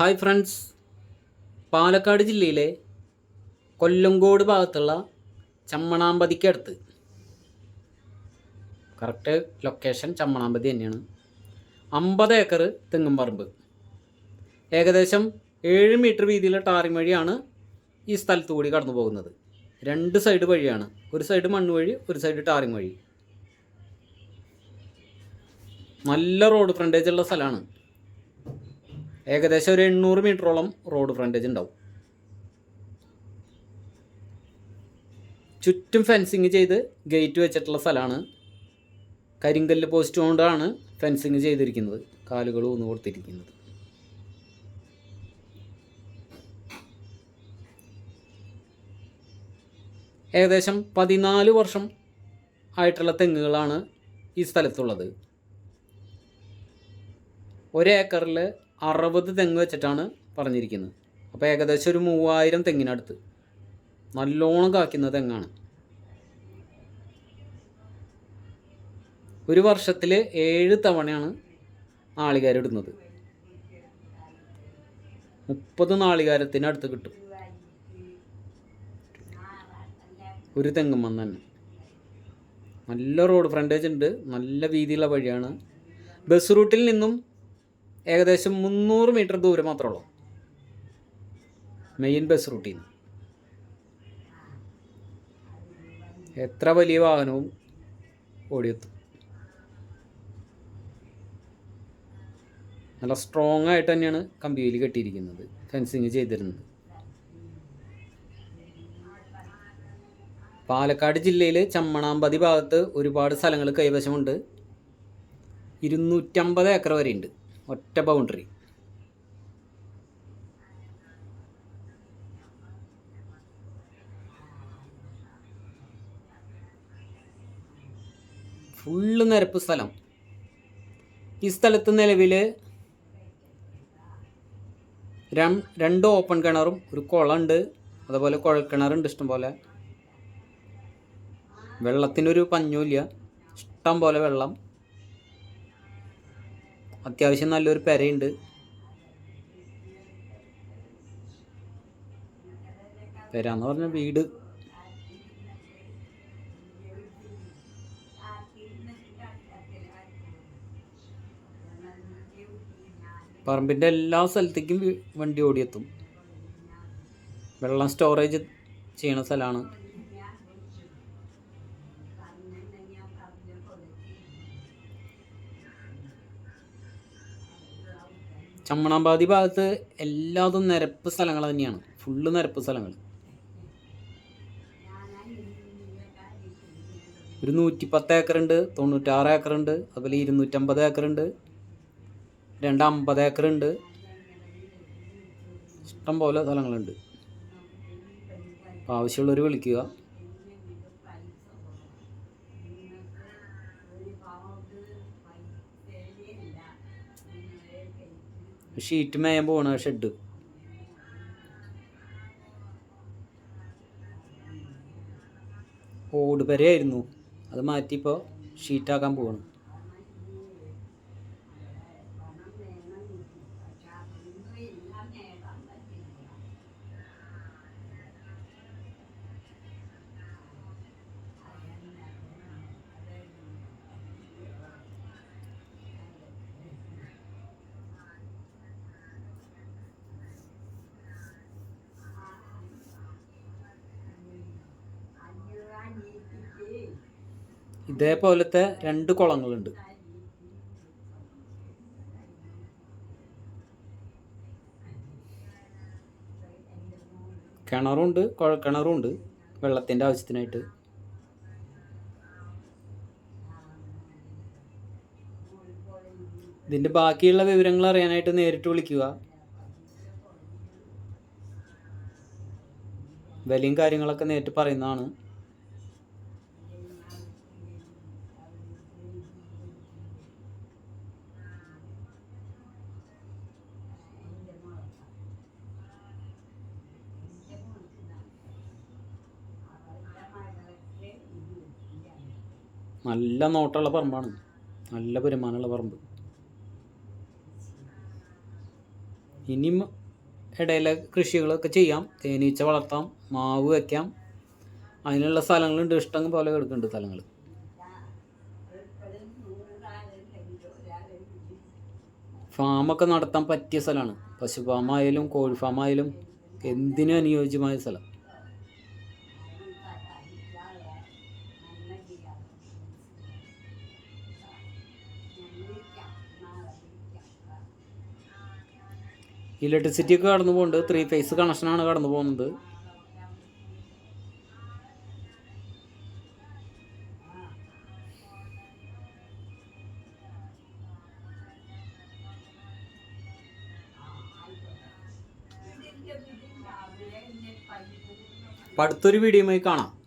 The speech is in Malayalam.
ഹായ് ഫ്രണ്ട്സ് പാലക്കാട് ജില്ലയിലെ കൊല്ലങ്കോട് ഭാഗത്തുള്ള ചമ്മണാമ്പതിക്കടുത്ത്. കറക്റ്റ് ലൊക്കേഷൻ ചമ്മണാമ്പതി തന്നെയാണ്. അമ്പത് ഏക്കർ തെങ്ങും പറമ്പ്. ഏകദേശം ഏഴ് മീറ്റർ വീതിയിലുള്ള ടാറിങ് വഴിയാണ് ഈ സ്ഥലത്തു കൂടി കടന്നു പോകുന്നത്. രണ്ട് സൈഡ് വഴിയാണ്. ഒരു സൈഡ് മണ്ണ് വഴി ഒരു സൈഡ് ടാറിങ് വഴി. നല്ല റോഡ് ഫ്രണ്ടേജ് ഉള്ള സ്ഥലമാണ്. ഏകദേശം ഒരു എണ്ണൂറ് മീറ്ററോളം റോഡ് ഫ്രണ്ടേജ് ഉണ്ടാവും. ചുറ്റും ഫെൻസിങ് ചെയ്ത് ഗേറ്റ് വെച്ചിട്ടുള്ള സ്ഥലമാണ്. കരിങ്കല്ല് പോസ്റ്റ് കൊണ്ടാണ് ഫെൻസിങ് ചെയ്തിരിക്കുന്നത്. കാലുകൾ ഊന്ന് കൊടുത്തിരിക്കുന്നത്. ഏകദേശം പതിനാല് വർഷം ആയിട്ടുള്ള തെങ്ങുകളാണ് ഈ സ്ഥലത്തുള്ളത്. ഒരേക്കറിൽ അറുപത് തെങ്ങ് വെച്ചിട്ടാണ് പറഞ്ഞിരിക്കുന്നത്. അപ്പോൾ ഏകദേശം ഒരു മൂവായിരം തെങ്ങിനടുത്ത്. നല്ലോണം കാക്കുന്ന തെങ്ങാണ്. ഒരു വർഷത്തിൽ ഏഴ് തവണയാണ് നാളികാരിടുന്നത് മുപ്പത് നാളികാരത്തിനടുത്ത് കിട്ടും. ഒരു തെങ്ങുമ്മ തന്നെ. നല്ല റോഡ് ഫ്രണ്ടേജ് ഉണ്ട്. നല്ല വീതിയുള്ള വഴിയാണ്. ബസ് റൂട്ടിൽ നിന്നും ഏകദേശം മുന്നൂറ് മീറ്റർ ദൂരം മാത്രമേ ഉള്ളൂ. മെയിൻ ബസ് റൂട്ടിൽ നിന്ന് എത്ര വലിയ വാഹനവും ഓടിയെത്തും. നല്ല സ്ട്രോങ് ആയിട്ട് തന്നെയാണ് കമ്പിയിൽ കെട്ടിയിരിക്കുന്നത് ഫെൻസിങ് ചെയ്തിരുന്നത്. പാലക്കാട് ജില്ലയിൽ ചമ്മണാമ്പതി ഭാഗത്ത് ഒരുപാട് സ്ഥലങ്ങൾ കൈവശമുണ്ട്. ഇരുന്നൂറ്റമ്പത് ഏക്കർ വരെയുണ്ട്. ഒറ്റ ബൗണ്ടറി ഫുള്ള് നിരപ്പ് സ്ഥലം. ഈ സ്ഥലത്ത് നിലവിൽ രണ്ട് ഓപ്പൺ കിണറും ഒരു കുളമുണ്ട് അതുപോലെ കുഴൽക്കിണറുണ്ട് ഇഷ്ടംപോലെ. വെള്ളത്തിനൊരു പഞ്ഞുമില്ല ഇഷ്ടം പോലെ വെള്ളം. അത്യാവശ്യം നല്ലൊരു പെരയുണ്ട്. പെര എന്ന് പറഞ്ഞ വീട്. പറമ്പിന്റെ എല്ലാ സ്ഥലത്തേക്കും വണ്ടി ഓടിയെത്തും. വെള്ളം സ്റ്റോറേജ് ചെയ്യണ സ്ഥലമാണ് ചമ്മണാമ്പാതി ഭാഗത്ത് എല്ലാതും നിരപ്പ് സ്ഥലങ്ങൾ തന്നെയാണ്. ഫുള്ള് നിരപ്പ് സ്ഥലങ്ങൾ. ഒരു നൂറ്റി പത്ത് ഏക്കറുണ്ട് തൊണ്ണൂറ്റാറ് ഏക്കറുണ്ട് അതുപോലെ ഇരുന്നൂറ്റമ്പത് ഏക്കറുണ്ട് രണ്ട് അമ്പത് ഏക്കറുണ്ട്. ഇഷ്ടം പോലെ സ്ഥലങ്ങളുണ്ട് ആവശ്യമുള്ളവർ വിളിക്കുക. ഷീറ്റ് മേയാൻ പോണ ഷെഡ്. ഓട് പെരയായിരുന്നു. അത് മാറ്റിപ്പോ ഷീറ്റാക്കാൻ പോവാണ്. ഇതേപോലത്തെ രണ്ട് കുളങ്ങളുണ്ട്. കിണറുണ്ട് ഉണ്ട് വെള്ളത്തിന്റെ ആവശ്യത്തിനായിട്ട്. ഇതിന്റെ ബാക്കിയുള്ള വിവരങ്ങൾ അറിയാനായിട്ട് നേരിട്ട് വിളിക്കുക. വിലയും കാര്യങ്ങളൊക്കെ നേരിട്ട് പറയുന്നതാണ്. നല്ല നോട്ടമുള്ള പറമ്പാണ്. നല്ല വരുമാനമുള്ള പറമ്പ്. ഇനിയും ഇടയിലെ കൃഷികളൊക്കെ ചെയ്യാം. തേനീച്ച വളർത്താം. മാവ് വയ്ക്കാം അതിനുള്ള സ്ഥലങ്ങളുണ്ട്. ഇഷ്ടം പോലെ കിടക്കുന്നുണ്ട് സ്ഥലങ്ങൾ ഫാമൊക്കെ നടത്താൻ പറ്റിയ സ്ഥലമാണ്. പശു ഫാമായാലും കോഴി ഫാമായാലും എന്തിനും അനുയോജ്യമായ സ്ഥലം. ഇലക്ട്രിസിറ്റി ഒക്കെ കടന്നു പോകുന്നുണ്ട് ത്രീ ഫേസ് കണക്ഷനാണ് കടന്നു പോകുന്നത്. അടുത്തൊരു വീഡിയോയുമായി കാണാം.